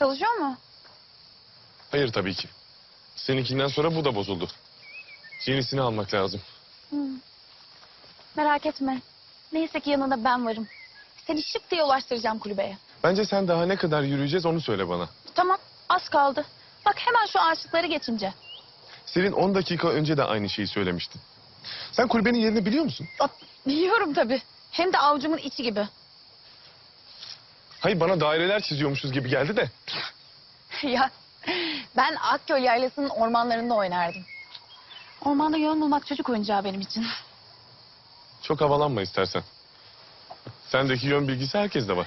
Çalışıyor mu? Hayır tabii ki. Seninkinden sonra bu da bozuldu. Yenisini almak lazım. Merak etme. Neyse ki yanında ben varım. Seni şıp diye ulaştıracağım kulübeye. Bence sen daha ne kadar yürüyeceğiz onu söyle bana. Tamam az kaldı. Bak hemen şu ağaçlıkları geçince. Selin 10 dakika önce de aynı şeyi söylemiştin. Sen kulübenin yerini biliyor musun? Aa, Biliyorum tabii. Hem de avucumun içi gibi. Hayır bana daireler çiziyormuşuz gibi geldi de. ya ben Akköy Yaylası'nın ormanlarında oynardım. Ormanda yön bulmak çocuk oyuncağı benim için. Çok havalanma istersen. Sendeki yön bilgisi herkeste var.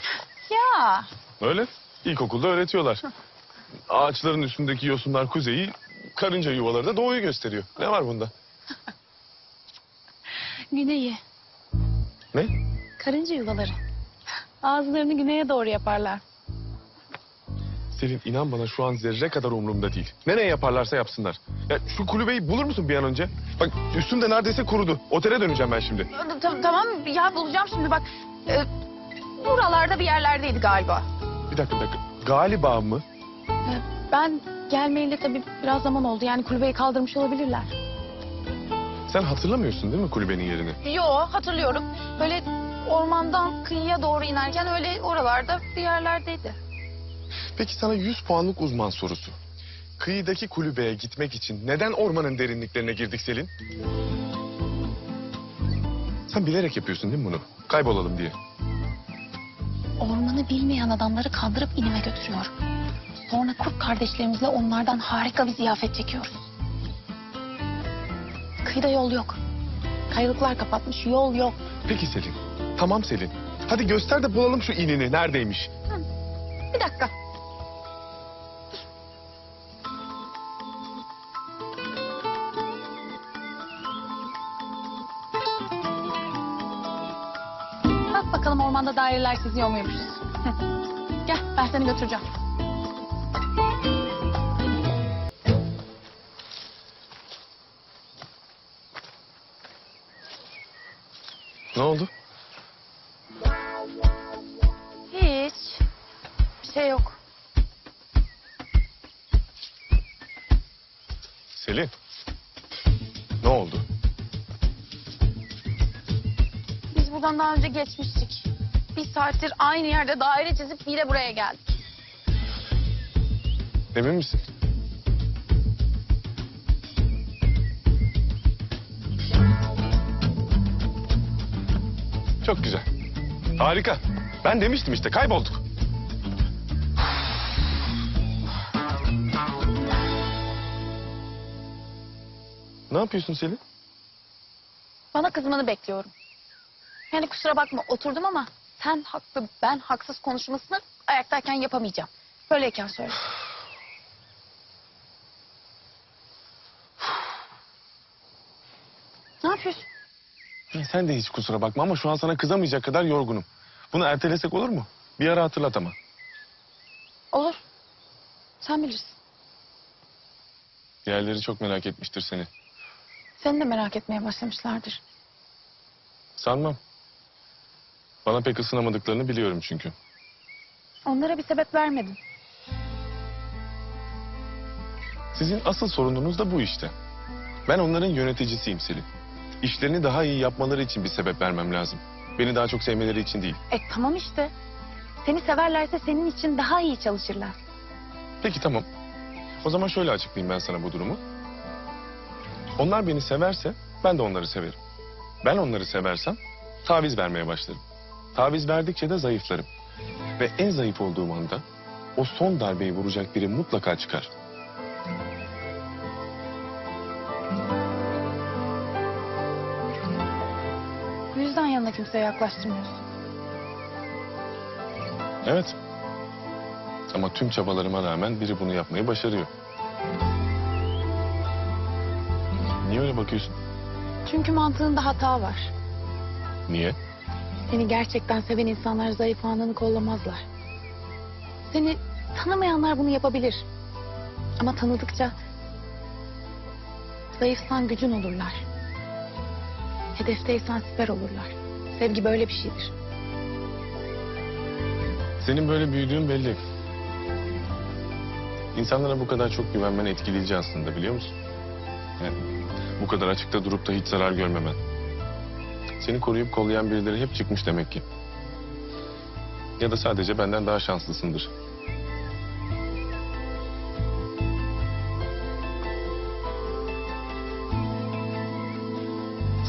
Ya Öyle. İlkokulda öğretiyorlar. Ağaçların üstündeki yosunlar kuzeyi, karınca yuvaları da doğuyu gösteriyor. Ne var bunda? güneyi. Ne? Karınca yuvaları. Ağızlarını güneye doğru yaparlar. Selin inan bana şu an zerre kadar umurumda değil. Nereye yaparlarsa yapsınlar. Ya şu kulübeyi bulur musun bir an önce? Bak üstümde neredeyse kurudu. Otele döneceğim ben şimdi. Ta- tamam ya bulacağım şimdi bak. Ee, buralarda bir yerlerdeydi galiba. Bir dakika bir dakika. Galiba mı? Ee, ben gelmeyeli tabii biraz zaman oldu. Yani kulübeyi kaldırmış olabilirler. Sen hatırlamıyorsun değil mi kulübenin yerini? Yo hatırlıyorum. Böyle ormandan kıyıya doğru inerken öyle oralarda bir yerlerdeydi. Peki sana 100 puanlık uzman sorusu. Kıyıdaki kulübeye gitmek için neden ormanın derinliklerine girdik Selin? Sen bilerek yapıyorsun değil mi bunu? Kaybolalım diye. Ormanı bilmeyen adamları kandırıp inime götürüyorum. Sonra kurt kardeşlerimizle onlardan harika bir ziyafet çekiyoruz. Kıyıda yol yok. Kayalıklar kapatmış, yol yok. Peki Selin. Tamam Selin. Hadi göster de bulalım şu inini. Neredeymiş? Bir dakika. Bak bakalım ormanda daireler çiziyor muymuşuz. Hı. Gel ben seni götüreceğim. Şey yok. Selin. Ne oldu? Biz buradan daha önce geçmiştik. Bir saattir aynı yerde daire çizip yine buraya geldik. Emin misin? Çok güzel. Harika. Ben demiştim işte kaybolduk. Ne yapıyorsun Selin? Bana kızmanı bekliyorum. Yani kusura bakma oturdum ama sen haklı ben haksız konuşmasını ayaktayken yapamayacağım. Böyleyken söyle. ne yapıyorsun? Sen de hiç kusura bakma ama şu an sana kızamayacak kadar yorgunum. Bunu ertelesek olur mu? Bir ara hatırlat ama. Olur. Sen bilirsin. Diğerleri çok merak etmiştir seni. Seni de merak etmeye başlamışlardır. Sanmam. Bana pek ısınamadıklarını biliyorum çünkü. Onlara bir sebep vermedin. Sizin asıl sorununuz da bu işte. Ben onların yöneticisiyim Selin. İşlerini daha iyi yapmaları için bir sebep vermem lazım. Beni daha çok sevmeleri için değil. E tamam işte. Seni severlerse senin için daha iyi çalışırlar. Peki tamam. O zaman şöyle açıklayayım ben sana bu durumu. Onlar beni severse ben de onları severim. Ben onları seversem taviz vermeye başlarım. Taviz verdikçe de zayıflarım. Ve en zayıf olduğum anda o son darbeyi vuracak biri mutlaka çıkar. Bu yüzden yanına kimseye yaklaştırmıyorsun. Evet. Ama tüm çabalarıma rağmen biri bunu yapmayı başarıyor. Niye öyle bakıyorsun? Çünkü mantığında hata var. Niye? Seni gerçekten seven insanlar zayıf anını kollamazlar. Seni tanımayanlar bunu yapabilir. Ama tanıdıkça zayıfsan gücün olurlar. Hedefteysen siper olurlar. Sevgi böyle bir şeydir. Senin böyle büyüdüğün belli. İnsanlara bu kadar çok güvenmen etkileyici aslında biliyor musun? Bu kadar açıkta durup da hiç zarar görmemen. Seni koruyup kollayan birileri hep çıkmış demek ki. Ya da sadece benden daha şanslısındır.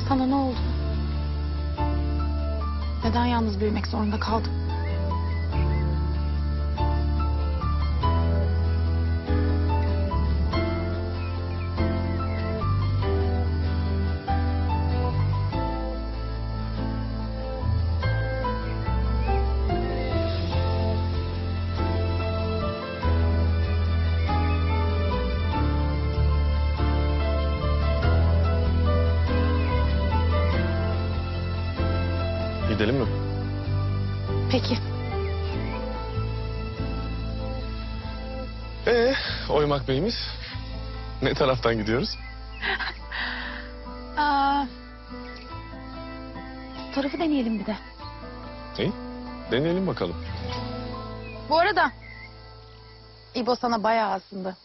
Sana ne oldu? Neden yalnız büyümek zorunda kaldım? Gidelim mi? Peki. Ee, Oymak Bey'imiz. Ne taraftan gidiyoruz? Aa, tarafı deneyelim bir de. İyi, deneyelim bakalım. Bu arada İbo sana bayağı aslında.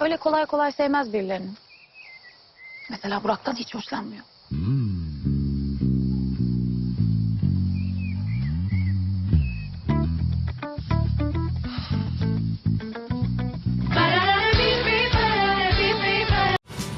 Öyle kolay kolay sevmez birilerini. Mesela Burak'tan hiç hoşlanmıyor.